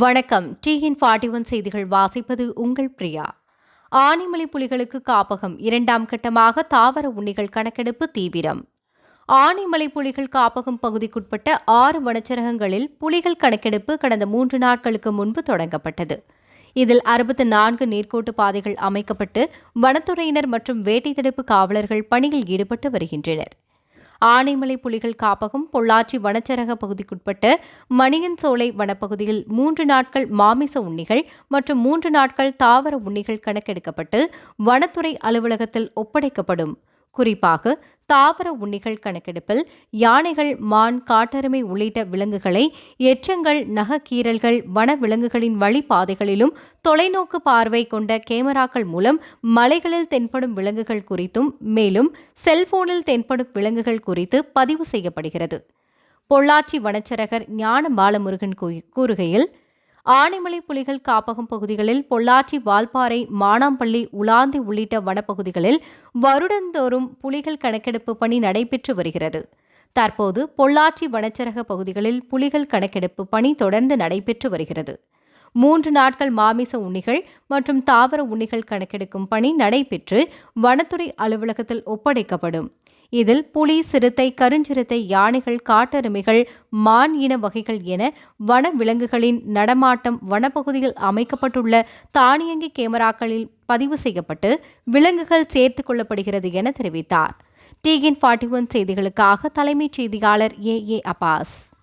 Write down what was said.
வணக்கம். TN forty one செய்திகள் வாசிப்பது உங்கள் பிரியா. ஆனிமலை புலிகளுக்கு காப்பகம் இரண்டாம் கட்டமாக தாவர உண்ணிகள் கணக்கெடுப்பு தீவிரம். ஆனிமலை புலிகள் காப்பகம் பகுதிக்குட்பட்ட ஆறு வனச்சரகங்களில் புலிகள் கணக்கெடுப்பு கடந்த மூன்று நாட்களுக்கு முன்பு தொடங்கப்பட்டது. இதில் அறுபத்து நான்கு நேர்கோட்டு பாதைகள் அமைக்கப்பட்டு வனத்துறையினர் மற்றும் வேட்டை தடுப்பு காவலர்கள் பணியில் ஈடுபட்டு வருகின்றனர். ஆனைமலை புலிகள் காப்பகம் பொள்ளாச்சி வனச்சரக பகுதிக்குட்பட்ட மணியன் சோலை வனப்பகுதியில் மூன்று நாட்கள் மாமிச உண்ணிகள் மற்றும் மூன்று நாட்கள் தாவர உண்ணிகள் கணக்கெடுக்கப்பட்டு வனத்துறை அலுவலகத்தில் ஒப்படைக்கப்படும். குறிப்பாக தாவர உண்ணிகள் கணக்கெடுப்பில் யானைகள் மான் காட்டெருமை உள்ளிட்ட விலங்குகளை எச்சங்கள் நகக்கீரல்கள் வன விலங்குகளின் வழிபாதைகளிலும் தொலைநோக்கு பார்வை கொண்ட கேமராக்கள் மூலம் மலைகளில் தென்படும் விலங்குகள் குறித்தும் மேலும் செல்போனில் தென்படும் விலங்குகள் குறித்து பதிவு செய்யப்படுகிறது. பொள்ளாச்சி வனச்சரகர் ஞான பாலமுருகன் கூறுகையில் ஆனைமலை புலிகள் காப்பகம் பகுதிகளில் பொள்ளாச்சி வால்பாறை மானாம்பள்ளி உலாந்தி உள்ளிட்ட வனப்பகுதிகளில் வருடந்தோறும் புலிகள் கணக்கெடுப்பு பணி நடைபெற்று வருகிறது. தற்போது பொள்ளாச்சி வனச்சரக பகுதிகளில் புலிகள் கணக்கெடுப்பு பணி தொடர்ந்து நடைபெற்று வருகிறது. மூன்று நாட்கள் மாமிச உண்ணிகள் மற்றும் தாவர உண்ணிகள் கணக்கெடுக்கும் பணி நடைபெற்று வனத்துறை அலுவலகத்தில் ஒப்படைக்கப்படும். இதில் புலி சிறுத்தை கருஞ்சிறுத்தை யானைகள் காட்டெருமைகள் மான் இன வகைகள் என வன விலங்குகளின் நடமாட்டம் வனப்பகுதியில் அமைக்கப்பட்டுள்ள தானியங்கி கேமராக்களில் பதிவு செய்யப்பட்டு விலங்குகள் சேர்த்துக் கொள்ளப்படுகிறது என தெரிவித்தார். டிஎன் ஃபார்ட்டி ஒன் செய்திகளுக்காக தலைமைச் செய்தியாளர் ஏ ஏ அப்பாஸ்.